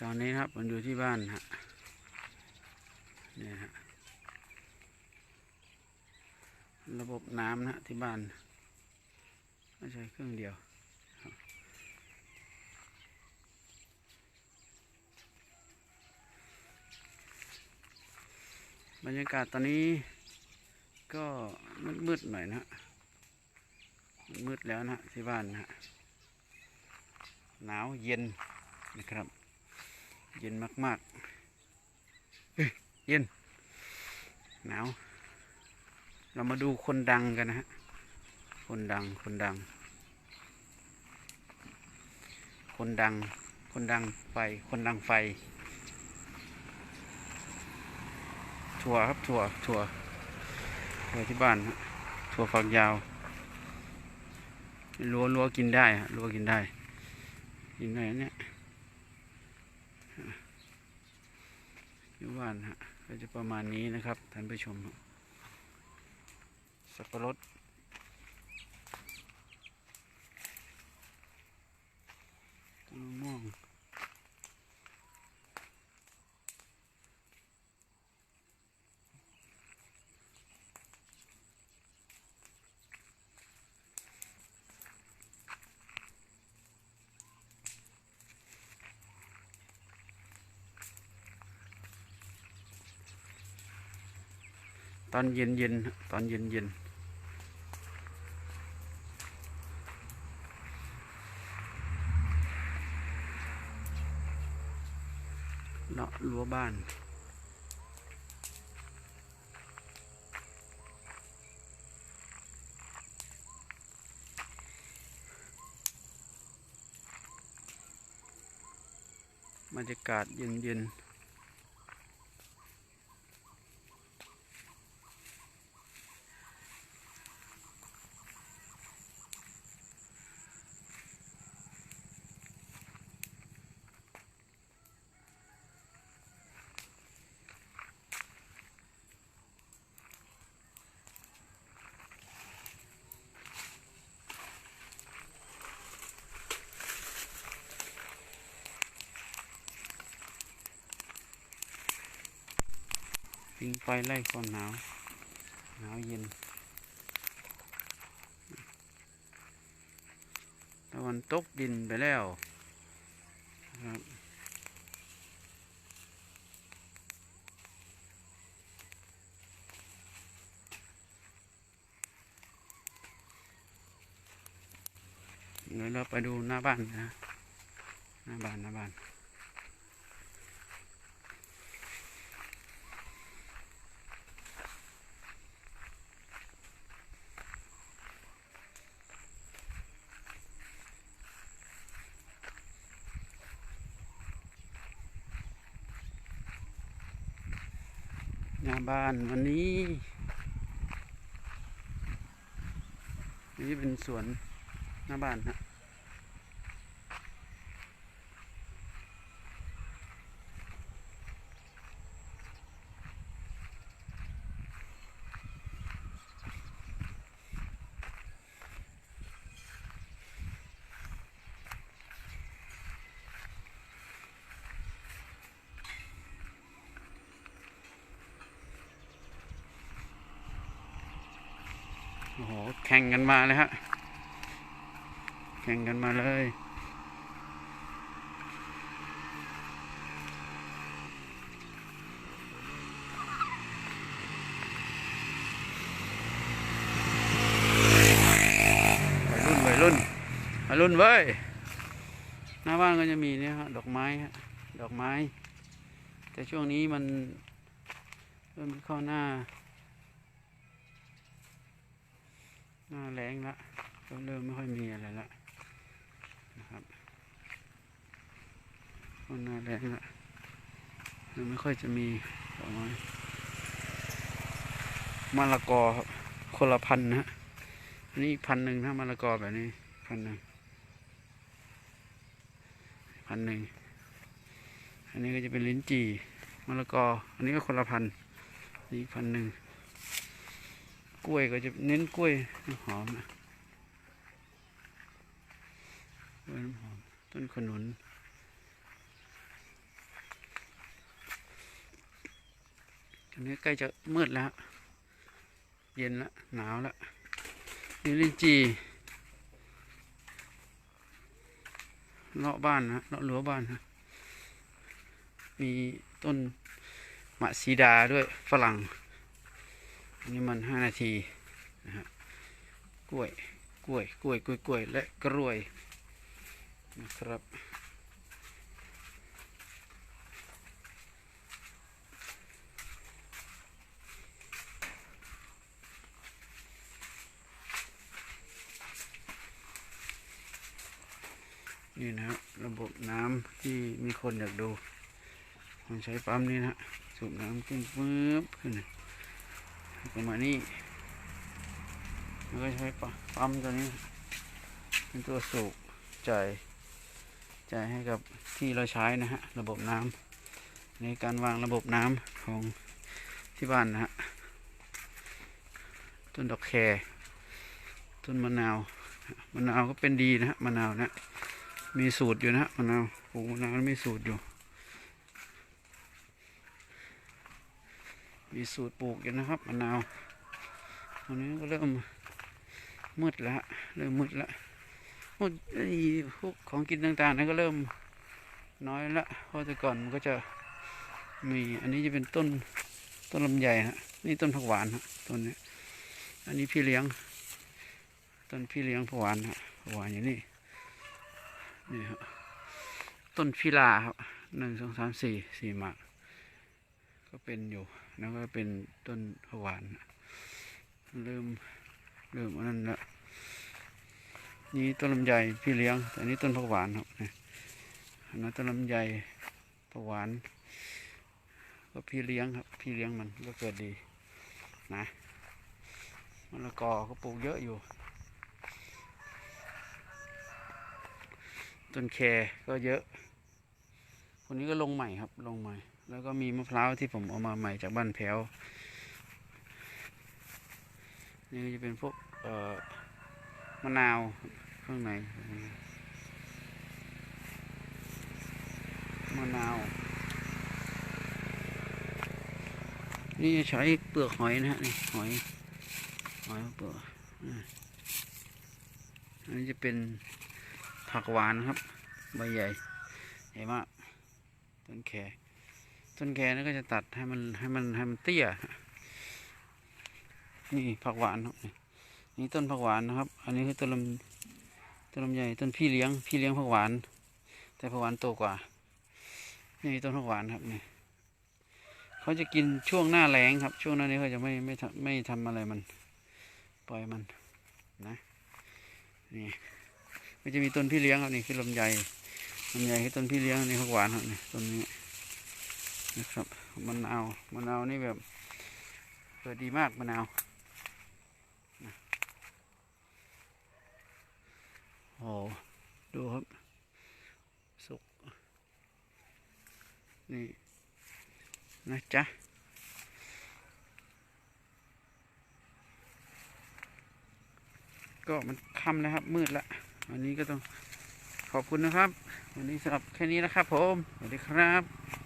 ตอนนี้ครับมันอยู่ที่บ้านฮะเนี่ยฮะระบบน้ำนะฮะที่บ้านไม่ใช่เครื่องเดียวบบรรยากาศตอนนี้ก็มืดๆหน่อยนะฮะมืดแล้วนะฮะที่บ้านนะฮะหนาวเย็นนะครับ เย็นมากๆเฮ้ยเย็น หนาว เรามาดูคนดังกันนะฮะ คนดัง คนดัง คนดัง คนดังไฟ คนดังไฟ ถั่วครับถั่ว ถั่ว ถั่วที่บ้านฮะถั่วฝักยาวรัวรัวกินได้ฮะรัวกินได้ กินได้อันเนี่ย อยู่ บ้านฮะก็จะประมาณนี้นะครับท่านผู้ชมสับปะรดต้นมะม่วง ตอนเย็นเย็นตอนเย็นเย็นเลาะรั้วบ้านบรรยากาศเย็นเย็นๆิงไฟไล่ความหนาว หนาวเย็น ตะวันตกดินไปแล้วครับเดี๋ยวเราไปดูหน้าบ้านนะ หน้าบ้านหน้าบ้าน น้าบ้านวันนี้ นี่เป็นสวนหน้าบ้านฮะ แข่งกันมาเลยฮะ แข่งกันมาเลย วัยรุ่นวัยรุ่นวัยรุ่นเว้ย หน้าบ้านก็จะมีเนี่ยฮะ ดอกไม้ฮะ ดอกไม้ แต่ช่วงนี้มันเริ่มเข้าหน้า หน้าแรงละก็เริ่มไม่ค่อยมีอะไรละนะครับเข้าหน้าแรงละเริ่มไม่ค่อยจะมีดอกไม้มะละกอครับคนละพันนะฮะอันนี้อีกพันหนึ่งถ้ามะละกอแบบนี้พันหนึ่งพันหนึ่งอันนี้ก็จะเป็นลิ้นจี่มะละกอ อันนี้ก็คนละพันธุ์อันนี้อีกพันหนึ่ง กล้วยก็จะเน้นกล้วยหอมกล้วยหอม ต้นขนุนตอนนี้ใกล้จะมืดแล้ว เย็นแล้ว หนาวแล้วนี่ลินจีเลาะบ้านนะเลาะรั้วบ้านนะมีต้นมะซีดาด้วยฝรั่ง นนี้มันห้านาทีนะฮะกล้วยกล้วยกล้วยกล้วยกล้วยและกล้วยนะครับนี่นะครับระบบน้ำที่มีคนอยากดูผมใช้ปั๊มนี้นะฮะสูบน้ำขึ้นปึ๊บขึ้นนะ ประมาณนี้แล้วก็ใช้ปั๊มตัวนี้ เป็นตัวสูบจ่ายจ่ายให้กับที่เราใช้นะฮะ ระบบน้ำในการวางระบบน้ำของที่บ้านนะฮะ ต้นดอกแครต้นมะนาวมะนาวก็เป็นดีนะฮะมะนาวนะมีสูตรอยู่นะฮะมะนาวปลูกมะนาวมีสูตรอยู่ มีสูตรปลูกอยู่นะครับมะนาวตอนนี้ก็เริ่มมืดละเริ่มมืดล้วมืดพวกของกินต่างๆนั้นก็เริ่มน้อยละเพราะแต่ก่อนมันก็จะมีอันนี้จะเป็นต้นต้นลำไยฮะนี่ต้นผักหวานฮะต้นนี้อันนี้พี่เลี้ยง ต้นพี่เลี้ยงผักหวานฮะผักหวานอยู่นี่นี่ครับต้นฟิลาครับหนึ่งสองสามสี่สี่หมาก ก็เป็นอยู่แล้วก็เป็นต้นผวาน เริ่มเริ่มอันนั้นละนี่ต้นลำไยพี่เลี้ยงแต่อันนี้ต้นผักหวานครับนี่อันนั้นต้นลำไยผักหวาน ก็พี่เลี้ยงครับ พี่เลี้ยงมันก็เกิดดี นะมะละกอก็ปลูกเยอะอยู่ ต้นแคก็เยอะ คนนี้ก็ลงใหม่ครับลงใหม่ แล้วก็มีมะพร้าวที่ผมเอามาใหม่จากบ้านแพ้ว นี่จะเป็นพวกมะนาวข้างในมะนาว นี่ใช้เปลือกหอยนะฮะนี่หอยหอยเปลือกอันนี้จะเป็นผักหวานครับ ใบใหญ่ ใหญ่มากต้นแค ต้นแคนี่ก็จะตัดให้มันให้มันให้มันเตี้ย นี่ผักหวานครับนี่ต้นผักหวานนะครับ อันนี้คือต้นลำต้นลำใหญ่ต้นพี่เลี้ยงพี่เลี้ยงผักหวาน แต่ผักหวานโตกว่า นี่ต้นผักหวานครับนี่เขาจะกินช่วงหน้าแล้งครับ ช่วงหนั้นนี้เขาจะไม่ไม่ทำไม่ทำอะไรมัน ปล่อยมันนะนี่ก็จะมีต้นพี่เลี้ยงครับนี่คือลำไยลำไยคือต้นพี่เลี้ยงนี่ผักหวานครับนี่ต้นนี้ นะครับมะนาวมะนาวนี่แบบเกิดดีมากมะนาวโอ้ดูครับสุกนี่นะจ๊ะก็มันค่ำแล้วครับมืดล้ววันนี้ก็ต้องขอบคุณนะครับ วันนี้สำหรับแค่นี้นะครับผม สวัสดีครับ